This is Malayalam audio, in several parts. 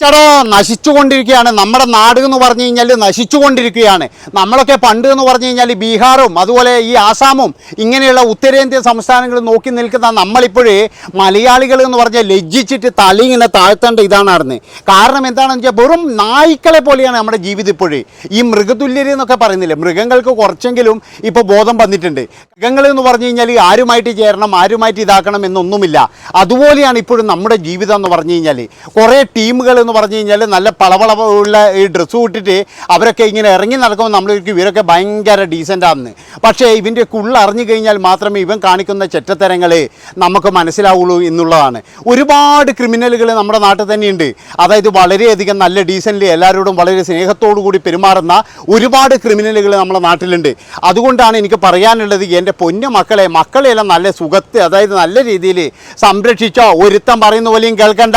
チャロ നശിച്ചുകൊണ്ടിരിക്കുകയാണ്. നമ്മുടെ നാട് എന്ന് പറഞ്ഞു കഴിഞ്ഞാൽ നശിച്ചുകൊണ്ടിരിക്കുകയാണ്. നമ്മളൊക്കെ പണ്ട് എന്ന് പറഞ്ഞു കഴിഞ്ഞാൽ ബീഹാറും അതുപോലെ ഈ ആസാമും ഇങ്ങനെയുള്ള ഉത്തരേന്ത്യൻ സംസ്ഥാനങ്ങൾ നോക്കി നിൽക്കുന്ന നമ്മളിപ്പോഴേ മലയാളികൾ എന്ന് പറഞ്ഞാൽ ലജ്ജിച്ചിട്ട് തലി ഇങ്ങനെ താഴ്ത്തേണ്ട ഇതാണ് നടന്നത് കാരണം എന്താണെന്ന് വെച്ചാൽ വെറും നായ്ക്കളെ പോലെയാണ് നമ്മുടെ ജീവിതം ഇപ്പോഴേ. ഈ മൃഗതുല്യർ എന്നൊക്കെ പറയുന്നില്ലേ? മൃഗങ്ങൾക്ക് കുറച്ചെങ്കിലും ഇപ്പോൾ ബോധം വന്നിട്ടുണ്ട്. മൃഗങ്ങൾ എന്ന് പറഞ്ഞു കഴിഞ്ഞാൽ ആരുമായിട്ട് ചേരണം ആരുമായിട്ട് ഇതാക്കണം എന്നൊന്നുമില്ല. അതുപോലെയാണ് ഇപ്പോഴും നമ്മുടെ ജീവിതം എന്ന് പറഞ്ഞു കഴിഞ്ഞാൽ കുറേ ടീമുകൾ എന്ന് പറഞ്ഞു കഴിഞ്ഞാൽ നല്ല പളവളവുള്ള ഈ ഡ്രസ്സ് ഇട്ടിട്ട് അവരൊക്കെ ഇങ്ങനെ ഇറങ്ങി നടക്കുമ്പോൾ നമ്മളൊരിക്കും ഇവരൊക്കെ ഭയങ്കര ഡീസന്റ് ആണെന്ന് പക്ഷേ ഇവന്റെ ഉള്ളിൽ അറിഞ്ഞു കഴിഞ്ഞാൽ മാത്രമേ ഇവൻ കാണിക്കുന്ന ചെറ്റത്തരങ്ങൾ നമുക്ക് മനസ്സിലാവുള്ളൂ എന്നുള്ളതാണ്. ഒരുപാട് ക്രിമിനലുകൾ നമ്മുടെ നാട്ടിൽ തന്നെയുണ്ട്. അതായത് വളരെയധികം നല്ല ഡീസന്റ് എല്ലാവരോടും വളരെ സ്നേഹത്തോടു കൂടി പെരുമാറുന്ന ഒരുപാട് ക്രിമിനലുകൾ നമ്മുടെ നാട്ടിലുണ്ട്. അതുകൊണ്ടാണ് എനിക്ക് പറയാനുള്ളത് എന്റെ പൊന്നു മക്കളെ മക്കളെയെല്ലാം നല്ല സുഖത്ത് അതായത് നല്ല രീതിയിൽ സംരക്ഷിച്ചോ. ഒരുത്തം പറയുന്ന പോലെയും കേൾക്കണ്ട.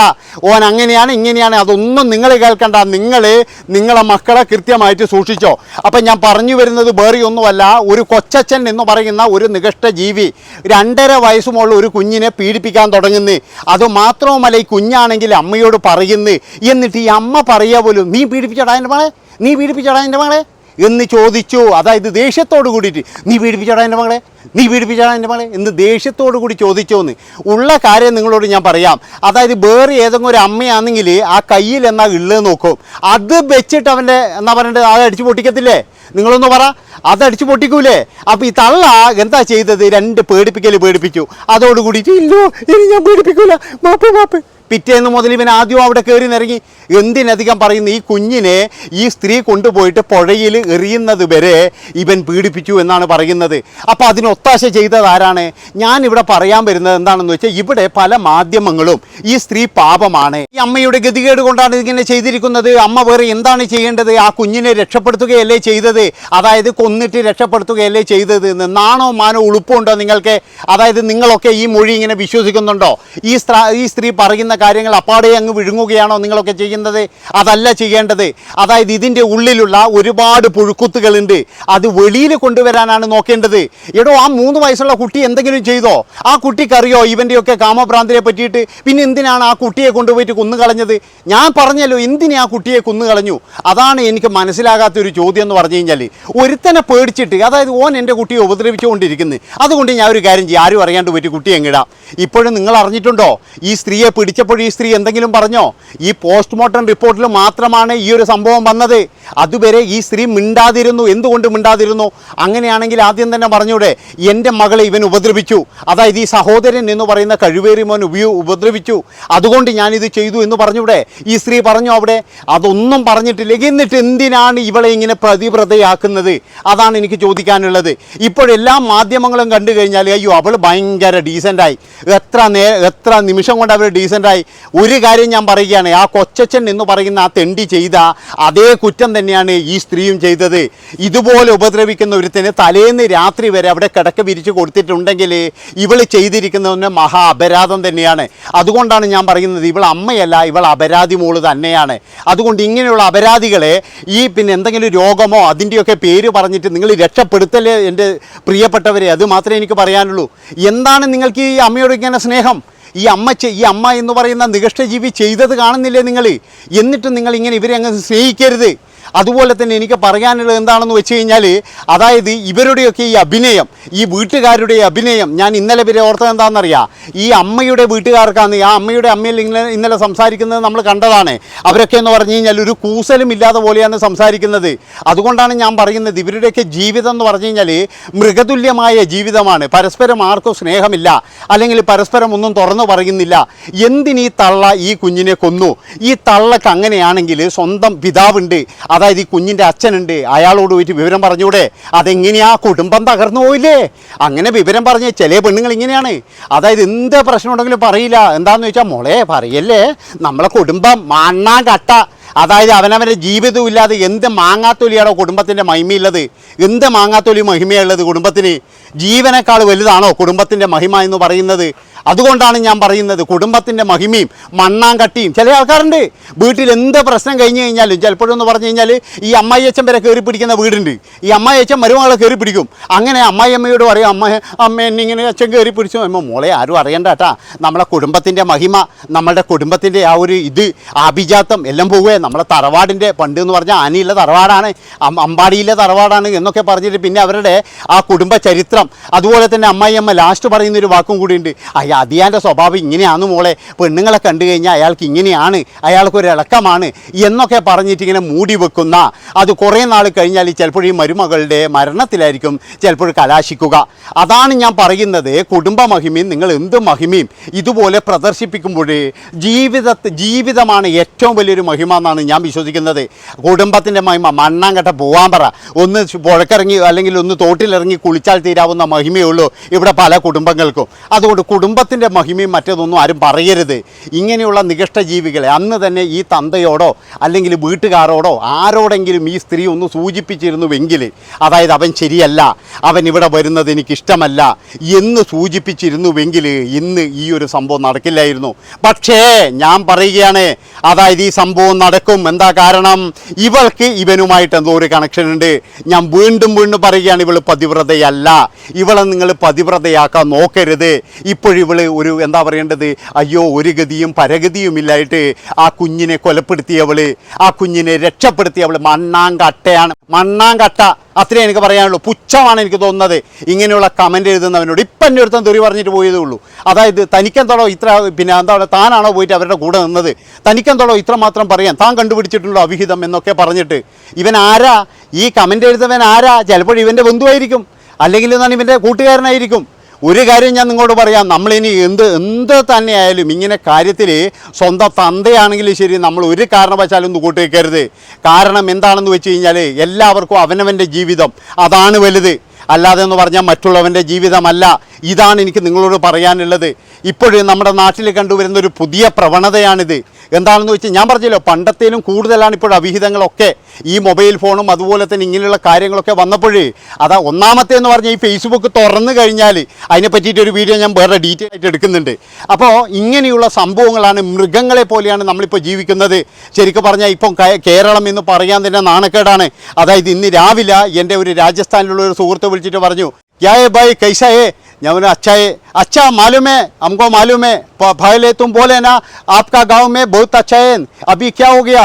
ഓൻ അങ്ങനെയാണ് ഇങ്ങനെയാണ് അതൊന്നും നിങ്ങൾ കേൾക്കണ്ട. നിങ്ങൾ നിങ്ങളെ മക്കളെ കൃത്യമായിട്ട് സൂക്ഷിച്ചോ. അപ്പം ഞാൻ പറഞ്ഞു വരുന്നത് വേറെ ഒന്നുമല്ല. ഒരു കൊച്ചച്ഛൻ എന്ന് പറയുന്ന ഒരു നികഷ്ട ജീവി രണ്ടര വയസ്സുമുള്ള ഒരു കുഞ്ഞിനെ പീഡിപ്പിക്കാൻ തുടങ്ങുന്നു. അത് മാത്രവുമല്ല ഈ കുഞ്ഞാണെങ്കിൽ അമ്മയോട് പറയുന്നു. എന്നിട്ട് ഈ അമ്മ പറയുക പോലും നീ പീഡിപ്പിച്ചടാ എന്റെ മകളെ? നീ പീഡിപ്പിച്ചടാ എന്റെ മകളെ? എന്ന് ചോദിച്ചു. അതായത് ദേഷ്യത്തോട് കൂടിയിട്ട് നീ പീഡിപ്പിച്ചാടാ എന്റെ മകളെ? നീ പീഡിപ്പിച്ചാടാ എന്റെ മകളെ? എന്ന് ദേഷ്യത്തോട് കൂടി ചോദിച്ചോന്ന്. ഉള്ള കാര്യം നിങ്ങളോട് ഞാൻ പറയാം. അതായത് വേറെ ഏതെങ്കിലും ഒരു അമ്മയാണെങ്കിൽ ആ കയ്യിൽ എന്നാ ഉള്ളത് നോക്കും. അത് വെച്ചിട്ട് അവന്റെ എന്നാ പറയേണ്ടത് അത് അടിച്ചു പൊട്ടിക്കത്തില്ലേ? നിങ്ങളൊന്ന് പറ. അതടിച്ചു പൊട്ടിക്കൂലേ? അപ്പോൾ ഈ തള്ള എന്താ ചെയ്തത്? രണ്ട് പേടിപ്പിക്കൽ പേടിപ്പിച്ചു. അതോട് കൂടിയിട്ട് ഇല്ലോ ഇനി ഞാൻ പേടിപ്പിക്കൂല മാപ്പ് മാപ്പ്. പിറ്റേന്ന് മുതൽ ഇവൻ ആദ്യം അവിടെ കയറി നിറങ്ങി എന്തിനധികം പറയുന്നു ഈ കുഞ്ഞിനെ ഈ സ്ത്രീ കൊണ്ടുപോയിട്ട് പുഴയിൽ എറിയുന്നത് വരെ ഇവൻ പീഡിപ്പിച്ചു എന്നാണ് പറയുന്നത്. അപ്പോൾ അതിന് ഒത്താശ ചെയ്തത് ആരാണ്? ഞാൻ ഇവിടെ പറയാൻ വരുന്നത് എന്താണെന്ന് വെച്ചാൽ ഇവിടെ പല മാധ്യമങ്ങളും ഈ സ്ത്രീ പാപമാണ്. ഈ അമ്മയുടെ ഗതികേട് കൊണ്ടാണ് ഇതിങ്ങനെ ചെയ്തിരിക്കുന്നത്. അമ്മ വേറെ എന്താണ് ചെയ്യേണ്ടത്? ആ കുഞ്ഞിനെ രക്ഷപ്പെടുത്തുകയല്ലേ ചെയ്തത്? അതായത് കൊന്നിട്ട് രക്ഷപ്പെടുത്തുകയല്ലേ ചെയ്തത് നാണോ മാനോ ഉളുപ്പുണ്ടോ നിങ്ങൾക്ക്? അതായത് നിങ്ങളൊക്കെ ഈ മൊഴി ഇങ്ങനെ വിശ്വസിക്കുന്നുണ്ടോ? ഈ ഈ സ്ത്രീ പറയുന്ന കാര്യങ്ങൾ അപ്പാടെ അങ്ങ് വിഴുങ്ങുകയാണോ നിങ്ങളൊക്കെ ചെയ്യുന്നത്? അതല്ല ചെയ്യേണ്ടത്. അതായത് ഇതിന്റെ ഉള്ളിലുള്ള ഒരുപാട് പുഴുക്കുത്തുകളുണ്ട്. അത് വെളിയിൽ കൊണ്ടുവരാനാണ് നോക്കേണ്ടത്. എടോ ആ മൂന്ന് വയസ്സുള്ള കുട്ടി എന്തെങ്കിലും ചെയ്തോ? ആ കുട്ടിക്കറിയോ ഇവന്റെയൊക്കെ കാമഭ്രാന്തിനെ പറ്റിയിട്ട്? പിന്നെ എന്തിനാണ് ആ കുട്ടിയെ കൊണ്ടുപോയിട്ട് കുന്നുകളഞ്ഞത്? ഞാൻ പറഞ്ഞല്ലോ എന്തിനെ ആ കുട്ടിയെ കുന്നുകളഞ്ഞു? അതാണ് എനിക്ക് മനസ്സിലാകാത്ത ഒരു ചോദ്യം എന്ന് പറഞ്ഞു കഴിഞ്ഞാൽ ഒരുത്തനെ പേടിച്ചിട്ട് അതായത് ഓൻ എന്റെ കുട്ടിയെ ഉപദ്രവിച്ചുകൊണ്ടിരിക്കുന്നു. അതുകൊണ്ട് ഞാൻ ഒരു കാര്യം ചെയ്യും. ആരും അറിയാണ്ട് പോയിട്ട് കുട്ടിയെ എങ്ങിടാം ഇപ്പോഴും നിങ്ങൾ അറിഞ്ഞിട്ടുണ്ടോ? ഈ സ്ത്രീയെ പിടിച്ചപ്പോൾ ഈ സ്ത്രീ എന്തെങ്കിലും പറഞ്ഞോ? ഈ പോസ്റ്റ്മോർട്ടം റിപ്പോർട്ടിൽ മാത്രമാണ് ഈ ഒരു സംഭവം വന്നത്. അതുവരെ ഈ സ്ത്രീ മിണ്ടാതിരുന്നു. എന്തുകൊണ്ട് മിണ്ടാതിരുന്നു? അങ്ങനെയാണെങ്കിൽ ആദ്യം തന്നെ പറഞ്ഞൂടെ എന്റെ മകളെ ഇവൻ ഉപദ്രവിച്ചു. അതായത് ഈ സഹോദരൻ എന്ന് പറയുന്ന കഴിവേറി മോൻ ഉപയോ ഉപദ്രവിച്ചു. അതുകൊണ്ട് ഞാനിത് ചെയ്തു എന്ന് പറഞ്ഞൂടെ? ഈ സ്ത്രീ പറഞ്ഞു അവിടെ? അതൊന്നും പറഞ്ഞിട്ടില്ല. എന്നിട്ട് എന്തിനാണ് ഇവളെ ഇങ്ങനെ പ്രതിപ്രതയാക്കുന്നത് അതാണ് എനിക്ക് ചോദിക്കാനുള്ളത്. ഇപ്പോഴെല്ലാ മാധ്യമങ്ങളും കണ്ടു കഴിഞ്ഞാൽ അയ്യോ അവൾ ഭയങ്കര ഡീസന്റായി. എത്ര നേ എത്ര നിമിഷം കൊണ്ട് അവൾ ഡീസന്റായി? ഒരു കാര്യം ഞാൻ പറയുകയാണ്. ആ കൊച്ചച്ഛൻ എന്ന് പറയുന്ന ആ തെണ്ടി ചെയ്ത അതേ കുറ്റം തന്നെയാണ് ഈ സ്ത്രീയും ചെയ്തത്. ഇതുപോലെ ഉപദ്രവിക്കുന്ന ഒരുത്തിന് തലേന്ന് രാത്രി വരെ അവിടെ കിടക്ക വിരിച്ച് കൊടുത്തിട്ടുണ്ടെങ്കിൽ ഇവൾ ചെയ്തിരിക്കുന്നതിന് മഹാ അപരാധം തന്നെയാണ്. അതുകൊണ്ടാണ് ഞാൻ പറയുന്നത് ഇവൾ അമ്മയല്ല ഇവൾ അപരാധി മോൾ തന്നെയാണ്. അതുകൊണ്ട് ഇങ്ങനെയുള്ള അപരാധികളെ ഈ പിന്നെ എന്തെങ്കിലും രോഗമോ അതിന്റെയൊക്കെ പേര് പറഞ്ഞിട്ട് നിങ്ങൾ രക്ഷപ്പെടുത്തലേ എന്റെ പ്രിയപ്പെട്ടവരെ അത് മാത്രമേ എനിക്ക് പറയാനുള്ളൂ. എന്താണ് നിങ്ങൾക്ക് ഈ അമ്മയോട് ഇങ്ങനെ സ്നേഹം? ഈ അമ്മ ഈ അമ്മ എന്ന് പറയുന്ന നികഷ്ടജീവി ചെയ്തത് കാണുന്നില്ലേ നിങ്ങൾ എന്നിട്ടും നിങ്ങൾ ഇങ്ങനെ ഇവരെ അങ്ങ് സ്നേഹിക്കരുത്. അതുപോലെ തന്നെ എനിക്ക് പറയാനുള്ളത് എന്താണെന്ന് വെച്ച് കഴിഞ്ഞാൽ അതായത് ഇവരുടെയൊക്കെ ഈ അഭിനയം ഈ വീട്ടുകാരുടെ അഭിനയം ഞാൻ ഇന്നലെ വരെ ഓർത്തത് എന്താണെന്നറിയാം? ഈ അമ്മയുടെ വീട്ടുകാർക്കാണ് ആ അമ്മയുടെ അമ്മയിൽ ഇന്നലെ ഇന്നലെ സംസാരിക്കുന്നത് നമ്മൾ കണ്ടതാണ്. അവരൊക്കെ എന്ന് പറഞ്ഞു കഴിഞ്ഞാൽ ഒരു കൂസലും ഇല്ലാതെ പോലെയാണ് സംസാരിക്കുന്നത്. അതുകൊണ്ടാണ് ഞാൻ പറയുന്നത് ഇവരുടെയൊക്കെ ജീവിതം എന്ന് പറഞ്ഞു കഴിഞ്ഞാൽ മൃഗതുല്യമായ ജീവിതമാണ്. പരസ്പരം ആർക്കും സ്നേഹമില്ല. അല്ലെങ്കിൽ പരസ്പരം ഒന്നും തുറന്നു പറയുന്നില്ല. എന്തിനീ തള്ള ഈ കുഞ്ഞിനെ കൊന്നു? ഈ തള്ളക്ക് അങ്ങനെയാണെങ്കിൽ സ്വന്തം പിതാവുണ്ട്. അതായത് ഈ കുഞ്ഞിന്റെ അച്ഛനുണ്ട്. അയാളോട് പോയിട്ട് വിവരം പറഞ്ഞൂടെ? അതെങ്ങനെയാ? കുടുംബം തകർന്നു പോയില്ലേ? അങ്ങനെ വിവരം പറഞ്ഞ ചില പെണ്ണുങ്ങൾ ഇങ്ങനെയാണ്. അതായത് എന്ത് പ്രശ്നം ഉണ്ടെങ്കിലും പറയില്ല. എന്താണെന്ന് ചോദിച്ചാൽ മോളെ പറയല്ലേ? നമ്മളെ കുടുംബം മണ്ണാൻ കട്ട. അതായത് അവനവന്റെ ജീവിതവും ഇല്ലാതെ എന്ത് മാങ്ങാത്തൊലിയാണോ കുടുംബത്തിന്റെ മഹിമയുള്ളത്? എന്ത് മാങ്ങാത്തൊലി മഹിമയുള്ളത് കുടുംബത്തിന്? ജീവനേക്കാൾ വലുതാണോ കുടുംബത്തിന്റെ മഹിമ എന്ന് പറയുന്നത്? അതുകൊണ്ടാണ് ഞാൻ പറയുന്നത് കുടുംബത്തിന്റെ മഹിമയും മണ്ണാങ്കട്ടിയും. ചില ആൾക്കാരുണ്ട് വീട്ടിൽ എന്ത് പ്രശ്നം കഴിഞ്ഞ് കഴിഞ്ഞാലും ചിലപ്പോഴെന്ന് പറഞ്ഞു കഴിഞ്ഞാൽ ഈ അമ്മായിയച്ഛൻ വരെ കയറി പിടിക്കുന്ന വീടുണ്ട്. ഈ അമ്മായിയച്ഛൻ മരുമകളെ കയറി പിടിക്കും. അങ്ങനെ അമ്മായിയമ്മയോട് പറയും അമ്മ അമ്മ എന്നിങ്ങനെ അച്ഛൻ കയറി പിടിച്ചു. അമ്മ മോളെ ആരും അറിയണ്ട കേട്ടാ നമ്മളെ കുടുംബത്തിന്റെ മഹിമ നമ്മളുടെ കുടുംബത്തിന്റെ ആ ഒരു ഇത് ആഭിജാത്തം എല്ലാം പോവുകയെ നമ്മളെ തറവാടിന്റെ പണ്ട് എന്ന് പറഞ്ഞാൽ ആനയിലെ തറവാടാണ് അമ്പാടിയിലെ തറവാടാണ് എന്നൊക്കെ പറഞ്ഞിട്ട് പിന്നെ അവരുടെ ആ കുടുംബ ചരിത്രം. അതുപോലെ തന്നെ അമ്മായിയമ്മ ലാസ്റ്റ് പറയുന്നൊരു വാക്കും കൂടിയുണ്ട്. അയ്യ അതിയാന്റെ സ്വഭാവം ഇങ്ങനെയാണ് മോളെ. പെണ്ണുങ്ങളെ കണ്ടു കഴിഞ്ഞാൽ അയാൾക്ക് ഇങ്ങനെയാണ് അയാൾക്കൊരു ഇളക്കമാണ് എന്നൊക്കെ പറഞ്ഞിട്ട് ഇങ്ങനെ മൂടി വെക്കുന്ന. അത് കുറേ നാൾ കഴിഞ്ഞാൽ ചിലപ്പോൾ ഈ മരുമകളുടെ മരണത്തിലായിരിക്കും ചിലപ്പോൾ കലാശിക്കുക. അതാണ് ഞാൻ പറയുന്നത്. കുടുംബ മഹിമയും നിങ്ങൾ എന്ത് മഹിമയും ഇതുപോലെ പ്രദർശിപ്പിക്കുമ്പോൾ ജീവിതത്തെ ജീവിതമാണ് ഏറ്റവും വലിയൊരു മഹിമ എന്നാണ് ഞാൻ വിശ്വസിക്കുന്നത്. കുടുംബത്തിന്റെ മഹിമ മണ്ണാങ്കട്ട പോവാൻ പറ. ഒന്ന് പുഴക്കിറങ്ങി അല്ലെങ്കിൽ ഒന്ന് തോട്ടിലിറങ്ങി കുളിച്ചാൽ തീരാവുന്ന മഹിമയേ ഉള്ളൂ ഇവിടെ പല കുടുംബങ്ങൾക്കും. അതുകൊണ്ട് കുടുംബത്തിന്റെ മഹിമയും മറ്റേതൊന്നും ആരും പറയരുത്. ഇങ്ങനെയുള്ള നികഷ്ട ജീവികളെ അന്ന് തന്നെ ഈ തന്തയോടോ അല്ലെങ്കിൽ വീട്ടുകാരോടോ ആരോടെങ്കിലും ഈ സ്ത്രീ ഒന്ന് സൂചിപ്പിച്ചിരുന്നുവെങ്കിൽ അതായത് അവൻ ശരിയല്ല അവൻ ഇവിടെ വരുന്നത് എനിക്കിഷ്ടമല്ല എന്ന് സൂചിപ്പിച്ചിരുന്നുവെങ്കിൽ ഇന്ന് ഈ ഒരു സംഭവം നടക്കില്ലായിരുന്നു. പക്ഷേ ഞാൻ പറയുകയാണ് അതായത് ഈ സംഭവം നടക്കും. എന്താ കാരണം? ഇവൾക്ക് ഇവനുമായിട്ട് എന്തോ ഒരു കണക്ഷൻ ഉണ്ട്. ഞാൻ വീണ്ടും വീണ്ടും പറയുകയാണ് ഇവൾ പതിവ്രതയല്ല. ഇവളെ നിങ്ങൾ പതിവ്രതയാക്കാൻ നോക്കരുത്. ഇപ്പോഴിവൾ ഒരു എന്താ പറയേണ്ടത്? അയ്യോ ഒരു ഗതിയും പരഗതിയും ഇല്ലായിട്ട് ആ കുഞ്ഞിനെ കൊലപ്പെടുത്തിയവൾ ആ കുഞ്ഞിനെ രക്ഷപ്പെടുത്തിയവൾ മണ്ണാങ്കട്ടയാണ്. മണ്ണാങ്കട്ട. അത്രേ എനിക്ക് പറയാനുള്ളൂ. പുച്ഛമാണ് എനിക്ക് തോന്നുന്നത്. ഇങ്ങനെയുള്ള കമന്റ് എഴുതുന്നവനോട്. ഇപ്പം എന്റെ ഒരുത്തം തെറി പറഞ്ഞിട്ട് പോയതേ ഉള്ളൂ. അതായത് തനിക്കെന്തോളോ ഇത്ര പിന്നെ എന്താ പറയുക താനാണോ പോയിട്ട് അവരുടെ കൂടെ നിന്നത്? തനിക്കെന്തോളോ ഇത്ര മാത്രം പറയാൻ താൻ കണ്ടുപിടിച്ചിട്ടുള്ള അവിഹിതം എന്നൊക്കെ പറഞ്ഞിട്ട് ഇവൻ ആരാ? ഈ കമന്റ് എഴുതുന്നവൻ ആരാ? ചിലപ്പോൾ ഇവന്റെ ബന്ധുവായിരിക്കും. അല്ലെങ്കിൽ എന്താണ് ഇവന്റെ കൂട്ടുകാരനായിരിക്കും. ഒരു കാര്യം ഞാൻ നിങ്ങളോട് പറയാം. നമ്മളിനി എന്ത് എന്ത് തന്നെയായാലും ഇങ്ങനെ കാര്യത്തിൽ സ്വന്തം തന്തയാണെങ്കിലും ശരി നമ്മൾ ഒരു കാരണവശാലും ഒന്ന് കൂട്ടിവെക്കരുത്. കാരണം എന്താണെന്ന് വെച്ച് കഴിഞ്ഞാൽ എല്ലാവർക്കും അവനവന്റെ ജീവിതം. അതാണ് വലുത്. അല്ലാതെ എന്ന് പറഞ്ഞാൽ മറ്റുള്ളവന്റെ ജീവിതമല്ല. ഇതാണ് എനിക്ക് നിങ്ങളോട് പറയാനുള്ളത്. ഇപ്പോഴും നമ്മുടെ നാട്ടിൽ കണ്ടുവരുന്ന ഒരു പുതിയ പ്രവണതയാണിത്. എന്താണെന്ന് വെച്ചാൽ ഞാൻ പറഞ്ഞല്ലോ പണ്ടത്തേലും കൂടുതലാണ് ഇപ്പോൾ അവിഹിതങ്ങളൊക്കെ. ഈ മൊബൈൽ ഫോണും അതുപോലെ തന്നെ ഇങ്ങനെയുള്ള കാര്യങ്ങളൊക്കെ വന്നപ്പോഴേ അതാ ഒന്നാമത്തെ എന്ന് പറഞ്ഞാൽ ഈ ഫേസ്ബുക്ക് തുറന്നു കഴിഞ്ഞാൽ അതിനെ പറ്റിയിട്ട് ഒരു വീഡിയോ ഞാൻ വേറെ ഡീറ്റെയിൽ ആയിട്ട് എടുക്കുന്നുണ്ട്. അപ്പോൾ ഇങ്ങനെയുള്ള സംഭവങ്ങളാണ് മൃഗങ്ങളെ പോലെയാണ് നമ്മളിപ്പോൾ ജീവിക്കുന്നത്. ശരിക്കും പറഞ്ഞാൽ ഇപ്പം കേരളം എന്ന് പറയാൻ തന്നെ നാണക്കേടാണ്. അതായത് ഇന്ന് രാവിലെ എന്റെ ഒരു രാജസ്ഥാനിലുള്ള ഒരു സുഹൃത്ത് വിളിച്ചിട്ട് പറഞ്ഞു क्या है भाई कैसा है ഞാൻ പറഞ്ഞു अच्छा है अच्छा मालूम है हमको मालूम है प- पहले तुम बोले ना आपका गांव में बहुत अच्छा है अभी क्या हो गया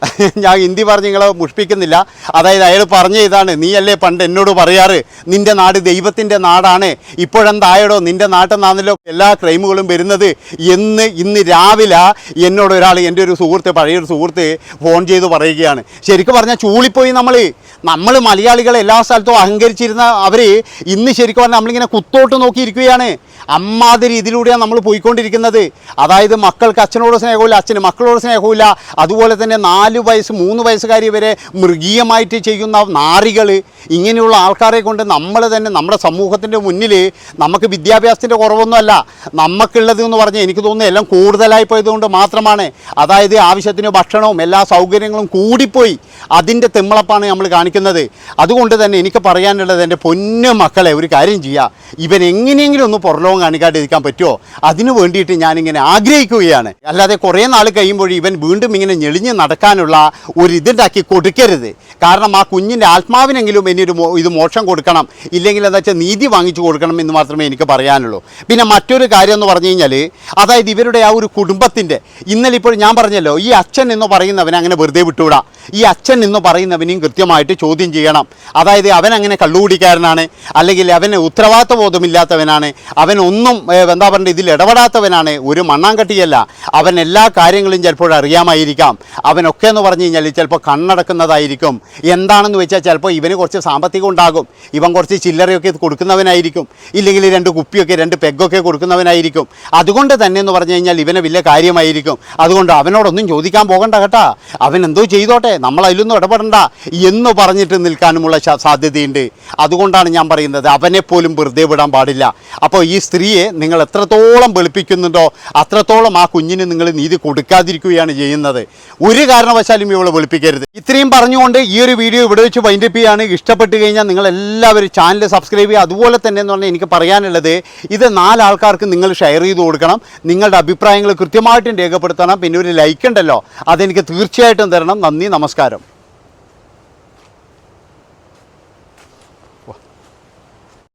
ഞാൻ ഹിന്ദി പറഞ്ഞ് നിങ്ങളെ മുഷ്പിക്കുന്നില്ല. അതായത് അയാൾ പറഞ്ഞ ഇതാണ്. നീയല്ലേ പണ്ട് എന്നോട് പറയാറ്? നിന്റെ നാട് ദൈവത്തിന്റെ നാടാണ്. ഇപ്പോഴെന്തായടോ? നിന്റെ നാട്ടിൽ എല്ലാ ക്രൈമുകളും വരുന്നത്. എന്ന് ഇന്ന് രാവിലെ എന്നോട് ഒരാൾ എന്റെ ഒരു സുഹൃത്ത് പഴയൊരു സുഹൃത്ത് ഫോൺ ചെയ്ത് പറയുകയാണ്. ശരിക്കും പറഞ്ഞാൽ ചൂളിപ്പോയി നമ്മൾ നമ്മൾ മലയാളികൾ എല്ലാ സ്ഥലത്തും അഹങ്കരിച്ചിരുന്ന അവർ ഇന്ന് ശരിക്കും പറഞ്ഞാൽ നമ്മളിങ്ങനെ കുത്തോട്ട് നോക്കിയിരിക്കുകയാണ്. അമ്മാതിരി ഇതിലൂടെയാണ് നമ്മൾ പോയിക്കൊണ്ടിരിക്കുന്നത്. അതായത് മക്കൾക്ക് അച്ഛനോട് സ്നേഹമില്ല അച്ഛന് മക്കളോട് സ്നേഹമില്ല. അതുപോലെ തന്നെ നാല് വയസ്സ് മൂന്ന് വയസ്സുകാരി വരെ മൃഗീയമായിട്ട് ചെയ്യുന്ന നാറികൾ ഇങ്ങനെയുള്ള ആൾക്കാരെ കൊണ്ട് നമ്മൾ തന്നെ നമ്മുടെ സമൂഹത്തിന്റെ മുന്നിൽ നമുക്ക് വിദ്യാഭ്യാസത്തിന്റെ കുറവൊന്നുമല്ല. നമുക്കുള്ളത് എന്ന് പറഞ്ഞാൽ എനിക്ക് തോന്നുന്നു എല്ലാം കൂടുതലായി പോയതുകൊണ്ട് മാത്രമാണ്. അതായത് ആവശ്യത്തിന് ഭക്ഷണവും എല്ലാ സൗകര്യങ്ങളും കൂടിപ്പോയി അതിന്റെ തെമ്മളപ്പാണ് നമ്മൾ കാണിക്കുന്നത്. അതുകൊണ്ട് തന്നെ എനിക്ക് പറയാനുള്ളത് എന്റെ പൊന്നു മക്കളെ ഒരു കാര്യം ചെയ്യുക ഇവൻ എങ്ങനെയെങ്കിലും ഒന്ന് പുറലോകം കാണിക്കാണ്ടിരിക്കാൻ പറ്റുമോ അതിനു വേണ്ടിയിട്ട് ഞാനിങ്ങനെ ആഗ്രഹിക്കുകയാണ്. അല്ലാതെ കുറേ നാൾ കഴിയുമ്പോൾ ഇവൻ വീണ്ടും ഇങ്ങനെ ഞെളിഞ്ഞ് നടക്കാനുള്ള ഒരു ഇതുണ്ടാക്കി കൊടുക്കരുത്. കാരണം ആ കുഞ്ഞിന്റെ ആത്മാവിനെങ്കിലും ഇനിയൊരു ഇത് മോക്ഷം കൊടുക്കണം. ഇല്ലെങ്കിൽ എന്താ വെച്ചാൽ നീതി വാങ്ങിച്ചു കൊടുക്കണം എന്ന് മാത്രമേ എനിക്ക് പറയാനുള്ളൂ. പിന്നെ മറ്റൊരു കാര്യം എന്ന് പറഞ്ഞു കഴിഞ്ഞാൽ അതായത് ഇവരുടെ ആ ഒരു കുടുംബത്തിന്റെ ഇന്നലെ ഇപ്പോൾ ഞാൻ പറഞ്ഞല്ലോ ഈ അച്ഛൻ എന്ന് പറയുന്നവനെ അങ്ങനെ വെറുതെ വിട്ടുവിടാം. ഈ അച്ഛൻ എന്ന് പറയുന്നവനെയും കൃത്യമായിട്ട് ചോദ്യം ചെയ്യണം. അതായത് അവൻ അങ്ങനെ കള്ളുകുടിക്കാരനാണ് അല്ലെങ്കിൽ അവന് ഉത്തരവാദിത്വ ബോധമില്ലാത്തവനാണ് അവൻ ഒന്നും എന്താ പറയുക ഇതിൽ ഇടപെടാത്തവനാണ് ഒരു മണ്ണാങ്കട്ടിയല്ല. അവൻ എല്ലാ കാര്യങ്ങളും ചിലപ്പോൾ അറിയാമായിരിക്കാം. അവനൊക്കെ എന്ന് പറഞ്ഞു കഴിഞ്ഞാൽ ചിലപ്പോൾ കണ്ണടക്കുന്നതായിരിക്കും. എന്താണെന്ന് വെച്ചാൽ ചിലപ്പോൾ ഇവന് കുറച്ച് സാമ്പത്തികം ഉണ്ടാകും. ഇവൻ കുറച്ച് ചില്ലറയൊക്കെ കൊടുക്കുന്നവനായിരിക്കും. ഇല്ലെങ്കിൽ രണ്ട് കുപ്പിയൊക്കെ രണ്ട് പെഗ്ഗൊക്കെ കൊടുക്കുന്നവനായിരിക്കും. അതുകൊണ്ട് തന്നെ എന്ന് പറഞ്ഞു കഴിഞ്ഞാൽ ഇവനെ വലിയ കാര്യമായിരിക്കും. അതുകൊണ്ട് അവനോടൊന്നും ചോദിക്കാൻ പോകണ്ട കേട്ടാ. അവൻ എന്തോ ചെയ്തോട്ടെ നമ്മൾ അതിലൊന്നും ഇടപെടണ്ട എന്ന് പറഞ്ഞിട്ട് നിൽക്കാനുമുള്ള സാധ്യതയുണ്ട്. അതുകൊണ്ടാണ് ഞാൻ പറയുന്നത് അവനെ പോലും വെറുതെ വിടാൻ പാടില്ല. അപ്പോൾ ഈ സ്ത്രീയെ നിങ്ങൾ എത്രത്തോളം വെളുപ്പിക്കുന്നുണ്ടോ അത്രത്തോളം ആ കുഞ്ഞിന് നിങ്ങൾ നീതി കൊടുക്കാതിരിക്കുകയാണ് ചെയ്യുന്നത്. ഒരു കാരണവശാലും ഇവളെ വെളുപ്പിക്കരുത്. ഇത്രയും പറഞ്ഞുകൊണ്ട് ഈ ഒരു വീഡിയോ ഇവിടെ വെച്ച് വൈൻഡപ്പ് ചെയ്യാണ്. ഇഷ്ടപ്പെട്ട് കഴിഞ്ഞാൽ നിങ്ങൾ എല്ലാവരും ചാനൽ സബ്സ്ക്രൈബ് ചെയ്യുക. അതുപോലെ തന്നെ എന്ന് പറഞ്ഞാൽ എനിക്ക് പറയാനുള്ളത് ഇത് നാലാൾക്കാർക്ക് നിങ്ങൾ ഷെയർ ചെയ്ത് കൊടുക്കണം. നിങ്ങളുടെ അഭിപ്രായങ്ങൾ കൃത്യമായിട്ടും രേഖപ്പെടുത്തണം. പിന്നെ ഒരു ലൈക്ക് ഉണ്ടല്ലോ അതെനിക്ക് തീർച്ചയായിട്ടും തരണം. നന്ദി നമസ്കാരം.